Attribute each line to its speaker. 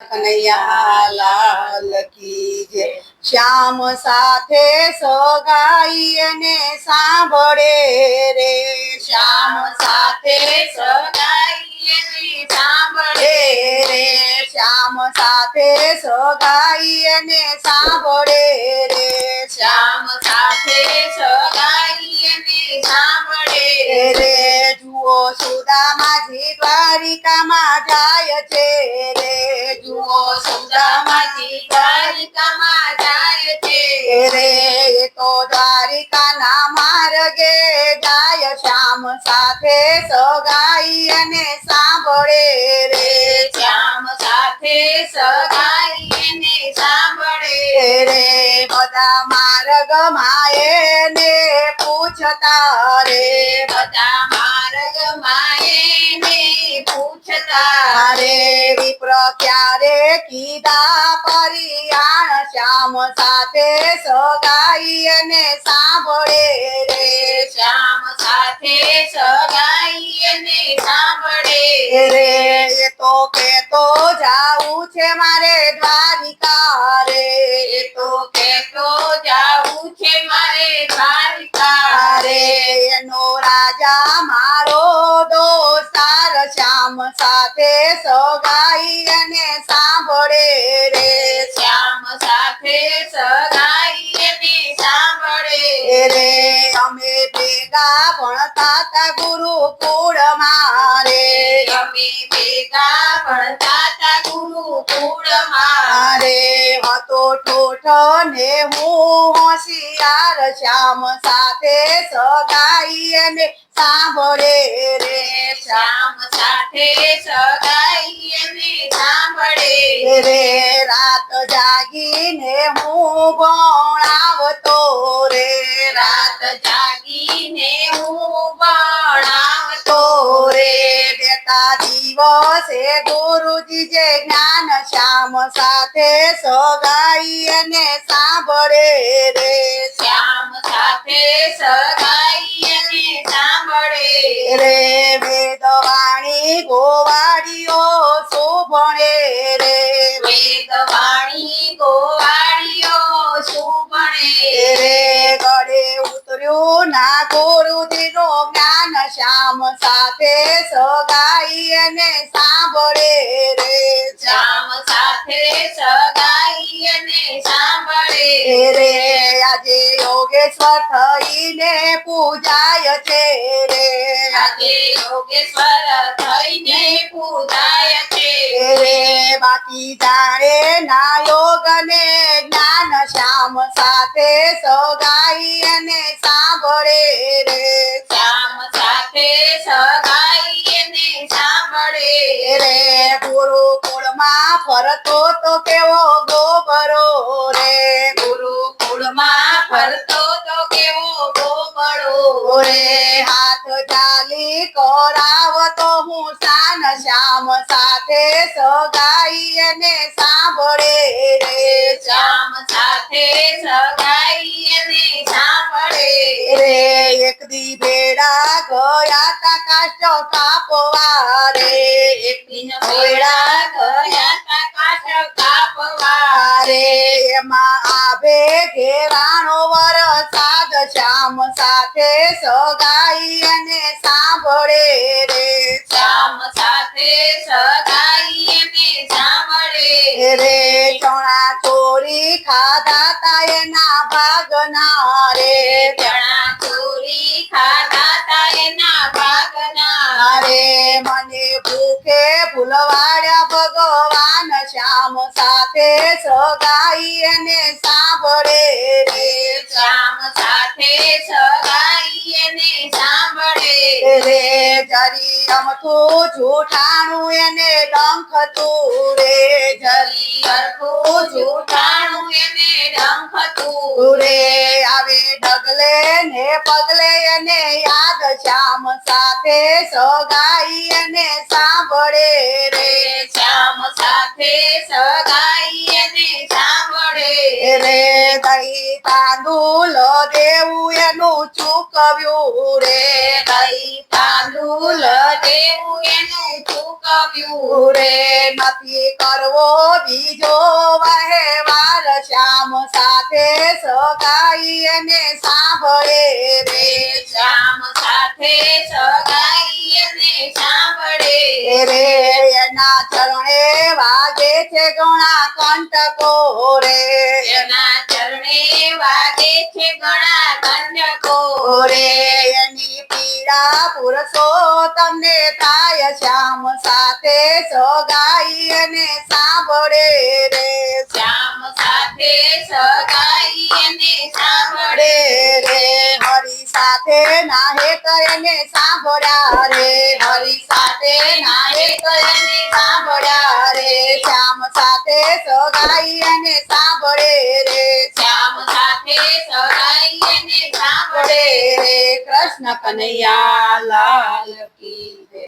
Speaker 1: કનૈયા લાલ કી જય શ્યામ સાથે સગાઈ ને સાંભળે રે. શ્યામ સાથે સગાઈ સાંભળે રે. શ્યામ સાથે સગાઈ ને સાંભળે રે. શ્યામ સાથે સગાઈ સાંભળે રે. જુઓ સુદામાજી દ્વારિકામાં જાય છે રે. સુદામાજી દ્વારિકામાં જાય છે રે તો દ્વારિકાના માર્ગે જાય શ્યામ સાથે સગાઈ અને સાંભળે રે શ્યામ સાથે સગાઈ અને સાંભળે રે બધા માર્ગ માયે પૂછતા રે બધા માર્ગ ને પૂછતા વિપ્ર ક્યારે કીધા પરિયાણ? શ્યામ સાથે સગાઈ અને સાંભળે રે. શ્યામ સાથે સગાઈ અને સાંભળે રે. એ તો કેતો જાવું છે મારે દ્વારિકા રે. રાજા મારો દોસ્તાર શ્યામ સાથે સગાઈ અને સાંભળે રે. શ્યામ સાથે સગાઈ અને સાંભળે રે. અમે ભેગા ભણતા ગુરુકુળ અમે ભેગા ભણતા તા ગુરુકુળ મારે હતો ઠોઠ ને હું હોશિયાર શ્યામ સાથે સગાઈ અને સાંભળે રે શ્યામ. સાથે સગાઈ અને સાંભળે રે. રાત જાગીને હું ભણાવતો રે. રાત જાગીને હું બેટા દિવસે ગુરુજી જે જ્ઞાન શ્યામ સાથે સગાઈ અને સાંભળે રે. શ્યામ સાથે સગાઈ અને સાંભળે રે વેદવાણી ગોવાળીઓ શોભણે રે. વેદવાણી ગોવાળીઓ શોભણે રે ગળે ઉતર્યું ના ગુરુજી નો જ્ઞાન શ્યામ સાથે સગાઈ અને સાંભળે રે. શ્યામ સાથે સગાઈ અને સાંભળે રે આજે યોગેશ્વર થઈને પૂજાય છે રે. આજે યોગેશ્વર થઈને પૂજાય છે રે બાકી જાણે ના યોગ ને જ્ઞાન શ્યામ સાથે સગાઈ અને સાંભળે રે. શ્યામ સાથે ફરતો તો કેવો ગોબરો રે? ગુરુકુળમાં ફરતો તો કેવો ગોબરો રે? હાથ ચાલી કરાવતો હું સાન શ્યામ સાથે સગાઈ અને સાંભળે રે. શ્યામ સાથે સગાઈ અને સાંભળે રે, એક દી ભેડા ગયા તા કાચો કાપવા રે એક ભેડા ગયા તા કાષ્ટ કાપવા રે એમાં આવે ઘેરાણો વરસાદ, શ્યામ સાથે સગાઈ અને સાંભળે રે. શ્યામ સાથે સગાઈ અને રે ચણા ચોરી ખાધા તા એના ભાગના રે. ચણા ચોરી ખાધા તા એના ભાગના રે મને ભૂખે ભૂલવાડ્યા ભગવાન શ્યામ સાથે સગાઈ અને સાંભળે રે. શ્યામ સાથે સગાઈ અને સાંભળે રે જરી રમતું જૂઠાણું એને ડંખતું રે. જરી અરખું જૂઠાણું એને ડંખતું રે. આવે ડગલે ને પગલે એને યાદ શ્યામ સાથે સગાઈ અને સાંભળે રે. શ્યામ સાથે સગાઈ અને સાંભળે રે. દહી તાંદુલ દેવું એનું ચૂકવ્યું રે.
Speaker 2: દહી તાંદુલ દેવું એનું ચૂકવ્યું
Speaker 1: રે. નથી કરવો બીજો વહેવા સાથે સગાઈ અને સાંભળે રે.
Speaker 2: શ્યામ સાથે સગાઈ અને સાંભળે
Speaker 1: રે એના ચરણે વાગે છે ઘણા કંટકો રે.
Speaker 2: એના ચરણે વાગે છે ઘણા કંટકો
Speaker 1: રે પીડા પુરસો તમને થાય શ્યામ સાથે સગાઈ અને સાંભળે રે.
Speaker 2: શ્યામ સાથે સગાઈ અને સાંભળે
Speaker 1: રે. રે હરી સાથે નાહે કયને સાંભળ્યા રે. હરી સાથે નાહે કયને સાંભળ્યા રે. શ્યામ સાથે સગાઈ અને સાંભળે રે.
Speaker 2: શ્યામ સાથે સગાઈ અને સાંભળે
Speaker 1: સાંભળે રે કૃષ્ણ કનૈયા લાલ
Speaker 2: કી.